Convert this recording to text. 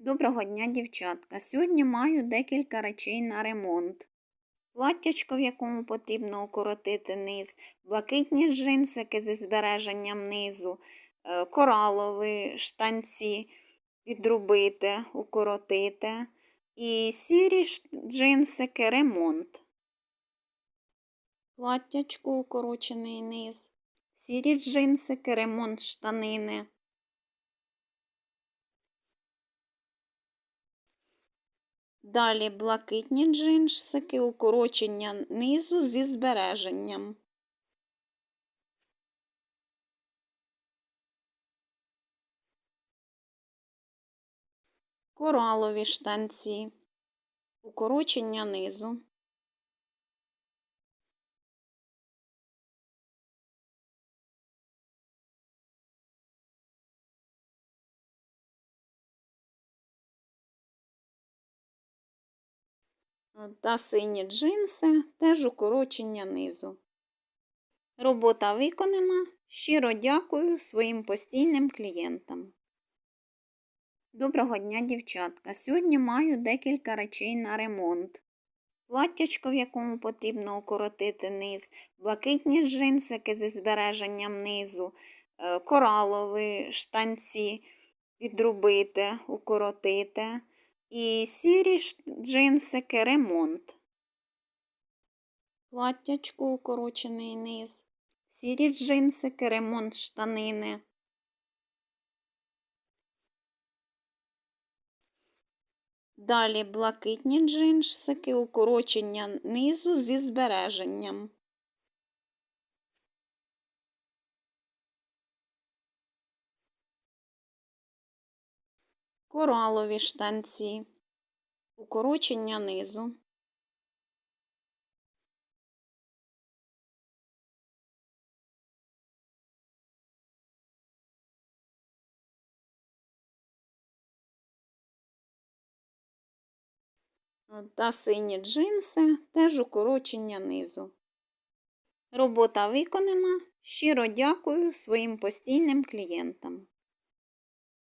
Доброго дня, дівчатка! Сьогодні маю декілька речей на ремонт. Платтячко, в якому потрібно укоротити низ, блакитні джинсики зі збереженням низу, е, коралові штанці підрубити, укоротити і сірі джинсики ремонт. Платтячко, укорочений низ, сірі джинсики, ремонт штанини. Далі блакитні джинсики, укорочення низу зі збереженням. Коралові штанці, укорочення низу. Та сині джинси, теж укорочення низу. Робота виконана. Щиро дякую своїм постійним клієнтам. Доброго дня, дівчатка! Сьогодні маю декілька речей на ремонт. Платтячко, в якому потрібно укоротити низ, блакитні джинсики зі збереженням низу, е, коралові штанці підрубити, укоротити. І сірі джинсики ремонт. Платтячко укорочений низ. Сірі джинсики, ремонт штанини. Далі блакитні джинсики, укорочення низу зі збереженням. Коралові штанці. Укорочення низу. Та сині джинси, теж укорочення низу. Робота виконана. Щиро дякую своїм постійним клієнтам.